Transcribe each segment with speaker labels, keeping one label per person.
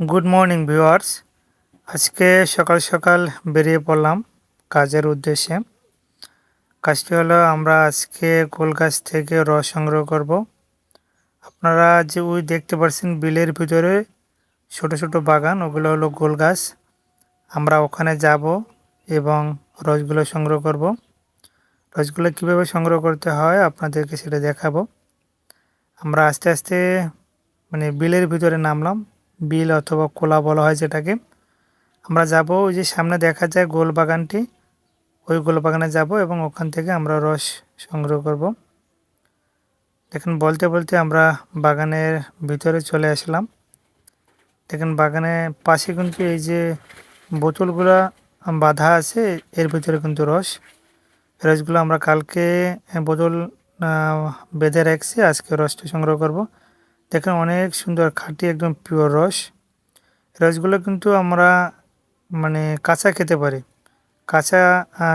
Speaker 1: Good morning viewers আজকে সকাল সকাল বেরিয়ে পড়লাম কাজের উদ্দেশ্যে। কাজটি হলো আমরা আজকে গোল গাছ থেকে রস সংগ্রহ করব। আপনারা যে ওই দেখতে পাচ্ছেন বিলের ভিতরে ছোট ছোট বাগান, ওগুলো হলো গোল গাছ। আমরা ওখানে যাব এবং রসগুলো সংগ্রহ করব। রসগুলো কীভাবে সংগ্রহ করতে হয় আপনাদেরকে সেটা দেখাবো। আমরা আস্তে আস্তে মানে বিলের ভিতরে নামলাম। বিল অথবা কোলা বলা হয় যেটাকে। আমরা যাব, ওই যে সামনে দেখা যায় গোল বাগানটি ওই গোল বাগানে যাব এবং ওখান থেকে আমরা রস সংগ্রহ করব। দেখেন, বলতে বলতে আমরা বাগানের ভিতরে চলে আসলাম। দেখেন বাগানের পাশে কিন্তু এই যে বোতলগুলা বাঁধা আছে, এর ভিতরে কিন্তু রস। রসগুলো আমরা কালকে বোতল বেঁধে রাখছি, আজকে রসটা সংগ্রহ করব। দেখেন অনেক সুন্দর খাঁটি, একদম পিওর রস। রসগুলো কিন্তু আমরা মানে কাঁচা খেতে পারি। কাঁচা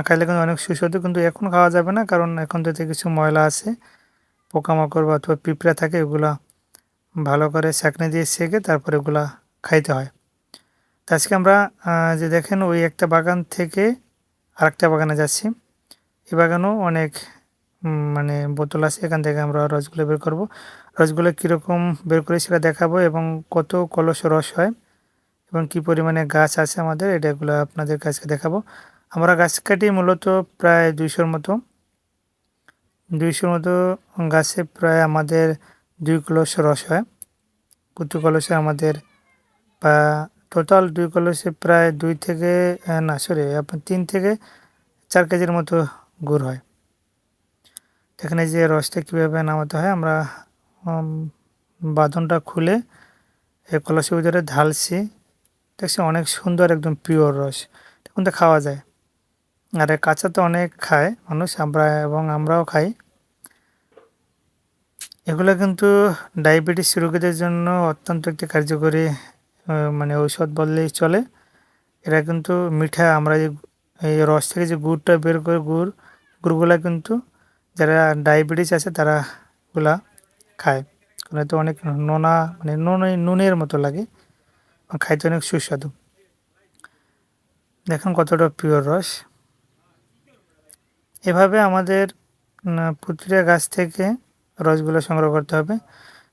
Speaker 1: খাইলে কিন্তু অনেক সুস্বাদু, কিন্তু এখন খাওয়া যাবে না, কারণ এখন তো কিছু ময়লা আছে। পোকামাকড় বা অথবা পিঁপড়া থাকে এগুলা ভালো করে চাকনি দিয়ে সেঁকে তারপরে এগুলা খাইতে হয়। তো আজকে আমরা যে দেখেন ওই একটা বাগান থেকে আরেকটা বাগানে যাচ্ছি। এই বাগানও অনেক মানে বোতল আছে, এখান থেকে আমরা রসগুলো বের করব। রসগুলো কীরকম বের করে সেটা দেখাবো এবং কত কলস রস হয় এবং কি পরিমাণে গাছ আছে আমাদের এটাগুলো আপনাদের কাছে দেখাবো। আমরা গাছ কাটি মূলত প্রায় দুইশোর মতো। দুইশোর মতো গাছে প্রায় আমাদের দুই কলস রস হয়। প্রতি কলসে আমাদের বা টোটাল দুই কলসে প্রায় দুই থেকে না সরি আপনার তিন থেকে চার কেজির মতো গুড় হয়। এখানে যে রসটা কীভাবে নামাতে হয়, আমরা বাঁধনটা খুলে এই কলসের ভিতরে ঢালছি। দেখছি অনেক সুন্দর, একদম পিওর রস। কিন্তু খাওয়া যায়। আর কাঁচা তো অনেক খায় মানুষ, আমরা এবং আমরাও খাই। এগুলো কিন্তু ডায়াবেটিস রোগীদের জন্য অত্যন্ত একটি কার্যকরী মানে ঔষধ বললেই চলে। এরা কিন্তু মিঠা, আমরা যে এই রস থেকে যে গুড়টা বের করে, গুড়, গুড়গুলা কিন্তু যারা ডায়াবেটিস আছে, তারা গুলা খায়। কারণ তো অনেক নোনা মানে নুনে, নুনের মতো লাগে খাইতে অনেক সুস্বাদু। দেখুন কতটা পিওর রস। এভাবে আমাদের প্রতিটা গাছ থেকে রসগুলো সংগ্রহ করতে হবে।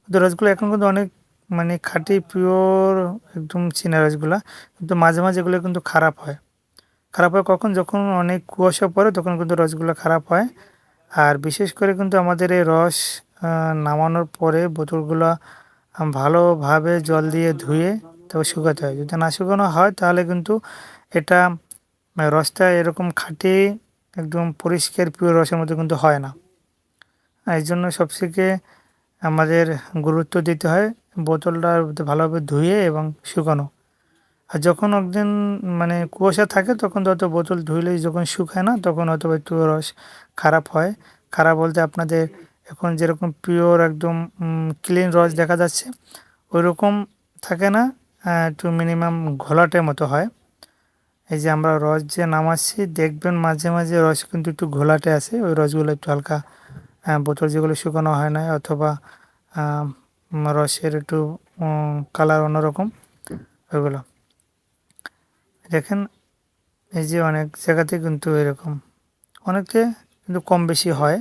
Speaker 1: কিন্তু রসগুলো এখন কিন্তু অনেক মানে খাঁটি পিওর একদম চীনা রসগুলো। কিন্তু মাঝে মাঝে এগুলো কিন্তু খারাপ হয়। খারাপ হয় কখন? যখন অনেক কুয়াশা পড়ে, তখন কিন্তু রসগুলো খারাপ হয়। আর বিশেষ করে কিন্তু আমাদের এই রস নামানোর পরে বোতলগুলো ভালোভাবে জল দিয়ে ধুয়ে তবে শুকাতে হয়। যদি না শুকানো হয় তাহলে কিন্তু এটা রসটা এরকম খাঁটি, একদম পরিষ্কার পিওর রসের মতো কিন্তু হয় না। এই জন্য সবথেকে আমাদের গুরুত্ব দিতে হয় বোতলটা ভালোভাবে ধুয়ে এবং শুকানো। আর যখন একদিন মানে কুয়াশা থাকে, তখন তো হয়তো বোতল ধুইলেই যখন শুকায় না, তখন হয়তো একটু রস খারাপ হয়। খারাপ বলতে আপনাদের এখন যেরকম পিওর একদম ক্লিন রস দেখা যাচ্ছে ওই রকম থাকে না একটু মিনিমাম ঘোলাটের মতো হয়। এই যে আমরা রস যে নামাচ্ছি, দেখবেন মাঝে মাঝে রস কিন্তু একটু ঘোলাটে আছে, ওই রসগুলো একটু হালকা বোতল যেগুলো শুকানো হয় না, অথবা রসের একটু কালার অন্যরকম, ওইগুলো। দেখেন, এই যে অনেক জায়গাতে কিন্তু এরকম। অনেকে কিন্তু কম বেশি হয়।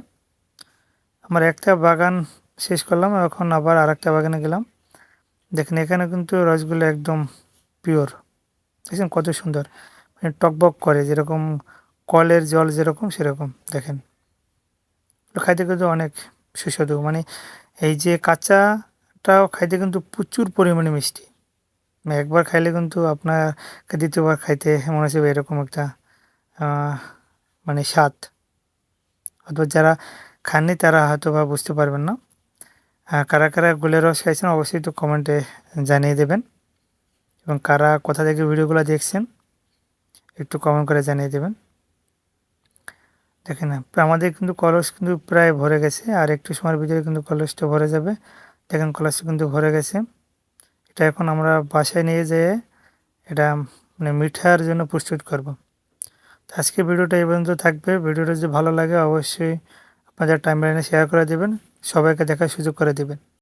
Speaker 1: আমার একটা বাগান শেষ করলাম, এখন আবার আর একটা বাগানে গেলাম। দেখেন, এখানে কিন্তু রসগুলো একদম পিওর দেখছেন কত সুন্দর। মানে টকবক করে, যেরকম কলের জল যেরকম সেরকম, দেখেন। খাইতে কিন্তু অনেক সুস্বাদু। মানে এই যে কাঁচাটাও খাইতে কিন্তু প্রচুর পরিমাণে মিষ্টি। একবার খাইলে কিন্তু আপনাকে দ্বিতীয়বার খাইতে মনে হচ্ছে এরকম একটা মানে স্বাদ। অথবা যারা খাননি তারা হয়তো বা বুঝতে পারবেন না। কারা কারা গোলের রস খাইছেন অবশ্যই তো কমেন্টে জানিয়ে দেবেন। এবং কারা কোথা থেকে ভিডিওগুলো দেখছেন একটু কমেন্ট করে জানিয়ে দেবেন। দেখেন, আমাদের কিন্তু কলস কিন্তু প্রায় ভরে গেছে। আর একটু সময়ের ভিতরে কিন্তু কলসটা ভরে যাবে। দেখেন, কলসটা কিন্তু ভরে গেছে। এটা এখন আমরা বাসায় নিয়ে যেয়ে এটা মানে মিঠার জন্য প্রস্তুত করব। তো আজকে ভিডিওটা এই পর্যন্ত থাকবে। ভিডিওটা যদি ভালো লাগে অবশ্যই আপনাদের টাইম লাইনে শেয়ার করে দেবেন, সবাইকে দেখার সুযোগ করে দেবেন।